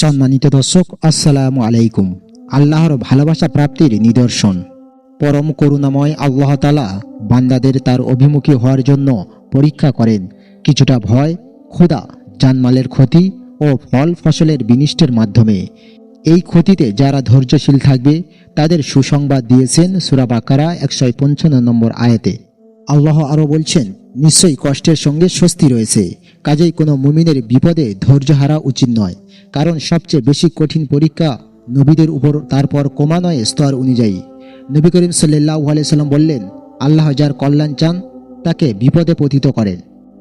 সম্মানিত দর্শক আসসালামু আলাইকুম। আল্লাহর ভালোবাসা প্রাপ্তির নিদর্শন। পরম করুণাময় আল্লাহ তালা বান্দাদের তার অভিমুখী হওয়ার জন্য পরীক্ষা করেন। কিছুটা ভয়, ক্ষুধা, জানমালের ক্ষতি ও ফল ফসলের বিনিষ্টের মাধ্যমে। এই ক্ষতিতে যারা ধৈর্যশীল থাকবে, তাদের সুসংবাদ দিয়েছেন সুরাবাকারা একশো পঞ্চান্ন নম্বর আয়াতে। আল্লাহ আরও বলছেন, নিশ্চয়ই কষ্টের সঙ্গে স্বস্তি রয়েছে, কাজেই কোনো মুমিনের বিপদে ধৈর্য হারা উচিত নয়। কারণ সবচেয়ে বেশি কঠিন পরীক্ষা নবীদের উপর, তারপর কমানয় স্তর অনুযায়ী। নবী করিম সাল্লাহ সাল্লাম বললেন, আল্লাহ যার কল্যাণ চান, তাকে বিপদে পতিত করেন।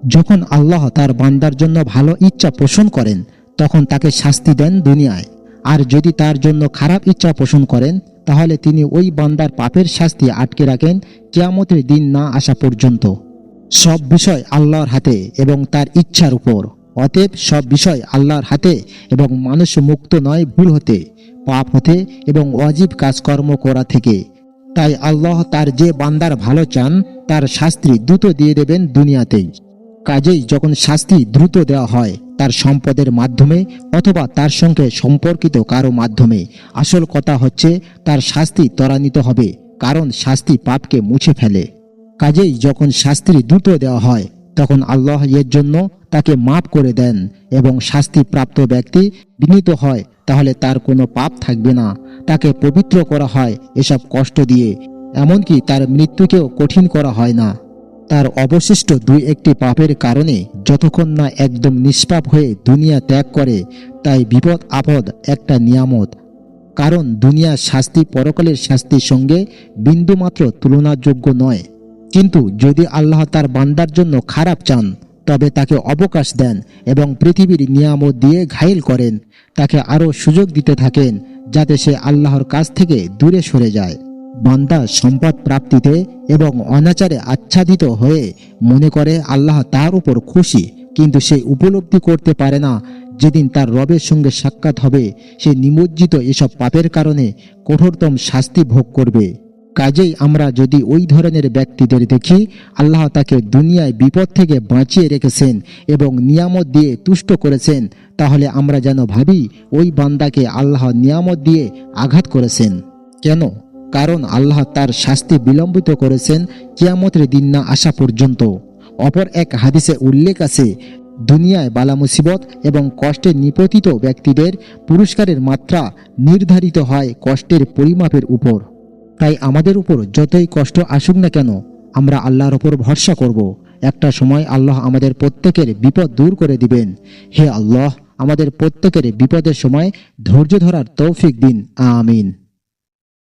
যখন আল্লাহ তার বান্দার জন্য ভালো ইচ্ছা পোষণ করেন, তখন তাকে শাস্তি দেন দুনিয়ায়। আর যদি তার জন্য খারাপ ইচ্ছা পোষণ করেন তাহলে তিনি ওই বান্দার পাপের শাস্তি আটকে রাখেন কেয়ামতের দিন না আসা পর্যন্ত। সব বিষয় আল্লাহর হাতে এবং তার ইচ্ছার উপর। অতএব সব বিষয় আল্লাহর হাতে এবং মানুষ মুক্ত নয় ভুল হতে, পাপ হতে এবং অজীব কাজকর্ম করা থেকে। তাই আল্লাহ তার যে বান্দার ভালো চান, তার শাস্তি দ্রুত দিয়ে দেবেন দুনিয়াতেই। কাজেই যখন শাস্তি দ্রুত দেওয়া হয় তার সম্পদের মাধ্যমে অথবা তার সঙ্গে সম্পর্কিত কারও মাধ্যমে। আসল কথা হচ্ছে, তার শাস্তি ত্বরান্বিত হবে, কারণ শাস্তি পাপকে মুছে ফেলে। কাজেই যখন শাস্তি দ্রুত দেওয়া হয়, তখন আল্লাহ এর জন্য তাকে মাফ করে দেন এবং শাস্তি প্রাপ্ত ব্যক্তি বিনীত হয়, তাহলে তার কোনো পাপ থাকবে না। তাকে পবিত্র করা হয় এসব কষ্ট দিয়ে, এমনকি তার মৃত্যুকেও কঠিন করা হয় না। তার অবশিষ্ট দুই একটি পাপের কারণে যতক্ষণ না একদম নিষ্পাপ হয়ে দুনিয়া ত্যাগ করে, তাই বিপদ, আপদ একটা নিয়ামত। কারণ দুনিয়ার শাস্তি, পরকালের শাস্তির সঙ্গে বিন্দুমাত্র তুলনাযোগ্য নয়। কিন্তু যদি আল্লাহ তার বান্দার জন্য খারাপ চান, তবে তাকে অবকাশ দেন এবং পৃথিবীর নিয়ামত দিয়ে ঘাইল করেন। তাকে আরও সুযোগ দিতে থাকেন, যাতে সে আল্লাহর কাছ থেকে দূরে সরে যায়। বান্দা সম্পদ প্রাপ্তিতে এবং অনাচারে আচ্ছাদিত হয়ে মনে করে আল্লাহ তার উপর খুশি, কিন্তু সে উপলব্ধি করতে পারে না। যেদিন তার রবের সঙ্গে সাক্ষাৎ হবে, সে নিমজ্জিত এসব পাপের কারণে কঠোরতম শাস্তি ভোগ করবে। কাজেই আমরা যদি ওই ধরনের ব্যক্তিদের দেখি, আল্লাহ তাকে দুনিয়ায় বিপদ থেকে বাঁচিয়ে রেখেছেন এবং নিয়ামত দিয়ে তুষ্ট করেছেন, তাহলে আমরা যেন ভাবি, ওই বান্দাকে আল্লাহ নিয়ামত দিয়ে আঘাত করেছেন। কেন? কারণ আল্লাহ তার শাস্তি বিলম্বিত করেছেন কিয়ামতের দিন না আসা পর্যন্ত। অপর এক হাদিসে উল্লেখ আছে, দুনিয়ায় বালা মুসিবত এবং কষ্টে নিপতিত ব্যক্তিদের পুরস্কারের মাত্রা নির্ধারিত হয় কষ্টের পরিমাপের উপর। তাই আমাদের উপর যতই কষ্ট আসুক না কেন, আমরা আল্লাহর ওপর ভরসা করব। একটা সময় আল্লাহ আমাদের প্রত্যেকের বিপদ দূর করে দিবেন। হে আল্লাহ, আমাদের প্রত্যেকের বিপদের সময় ধৈর্য ধরার তৌফিক দিন। আমিন।